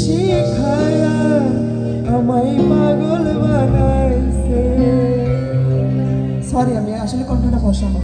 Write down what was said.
শিখায়া আমায় পাগল বানাইছে। সরি আমি আসলে কণ্ঠটা বসাবো।